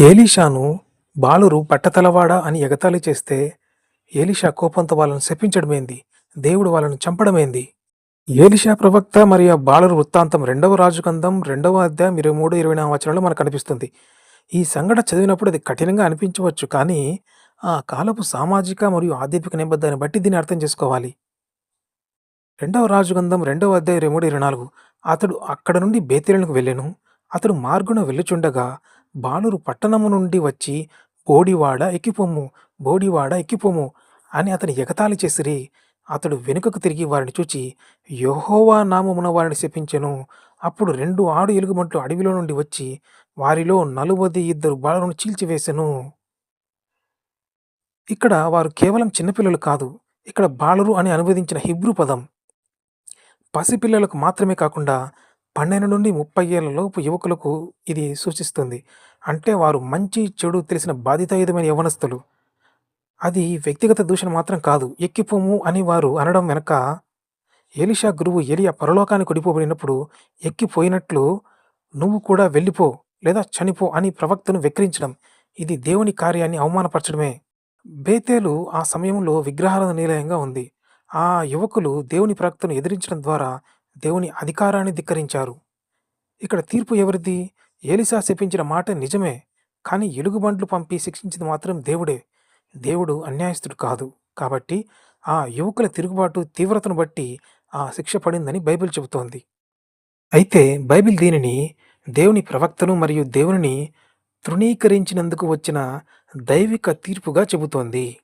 ఏలీషాను బాలురు పట్టతలవాడ అని ఎగతాళి చేస్తే ఏలీషా కోపంతో వాళ్ళను శపించడమేంది? దేవుడు వాళ్ళను చంపడమేంది? ఏలిషా ప్రవక్త మరియు ఆ బాలురు వృత్తాంతం రెండవ రాజుగంధం రెండవ అధ్యాయం ఇరవై మూడు ఇరవై నాలుగు వచనంలో మనకు కనిపిస్తుంది. ఈ సంఘటన చదివినప్పుడు అది కఠినంగా అనిపించవచ్చు కానీ ఆ కాలపు సామాజిక మరియు ఆధ్యాత్మిక నేపథ్యాన్ని బట్టి దీన్ని అర్థం చేసుకోవాలి. రెండవ రాజుగంధం రెండవ అధ్యాయం ఇరవై మూడు ఇరవై నాలుగు. అతడు అక్కడ నుండి బేతేలకు వెళ్ళాను. అతడు మార్గున వెళ్ళుచుండగా బాలురు పట్టణము నుండి వచ్చి బోడివాడ ఎక్కిపోము బోడివాడ ఎక్కిపోము అని అతని ఎగతాళి చేసిరి. అతడు వెనుకకు తిరిగి వారిని చూచి యహోవా నామమున వారిని శపించెను. అప్పుడు రెండు ఆడు ఎలుగుబంట్లు అడవిలో నుండి వచ్చి వారిలో నలువది ఇద్దరు బాలను చీల్చివేసెను. ఇక్కడ వారు కేవలం చిన్నపిల్లలు కాదు ఇక్కడ బాలురు అని అనువదించిన హిబ్రూ పదం. పసిపిల్లలకు మాత్రమే కాకుండా పన్నెండు నుండి ముప్పై ఏళ్ళలోపు యువకులకు ఇది సూచిస్తుంది. అంటే వారు మంచి చెడు తెలిసిన బాధితాయుధమైన యవనస్తులు అది వ్యక్తిగత దూషణ మాత్రం కాదు. ఎక్కిపోము అని వారు అనడం వెనక ఏలిషా గురువు ఎలియా పరలోకానికి కొడిపోబడినప్పుడు ఎక్కిపోయినట్లు నువ్వు కూడా వెళ్ళిపో లేదా చనిపో అని ప్రవక్తను వెక్కిరించడం. ఇది దేవుని కార్యాన్ని అవమానపరచడమే. బేతేలు ఆ సమయంలో విగ్రహాల నిలయంగా ఉంది. ఆ యువకులు దేవుని ప్రవక్తను ఎదిరించడం ద్వారా దేవుని అధికారాన్ని ధిక్కరించారు. ఇక్కడ తీర్పు ఎవరిది? ఏలిసా శపించిన మాట నిజమే కానీ ఎలుగుబంట్లు పంపి శిక్షించింది మాత్రం దేవుడే. దేవుడు అన్యాయస్తుడు కాదు. కాబట్టి ఆ యువకుల తిరుగుబాటు తీవ్రతను బట్టి ఆ శిక్ష పడిందని బైబిల్ చెబుతోంది. అయితే బైబిల్ దీనిని దేవుని ప్రవక్తను మరియు దేవునిని తృణీకరించినందుకు వచ్చిన దైవిక తీర్పుగా చెబుతోంది.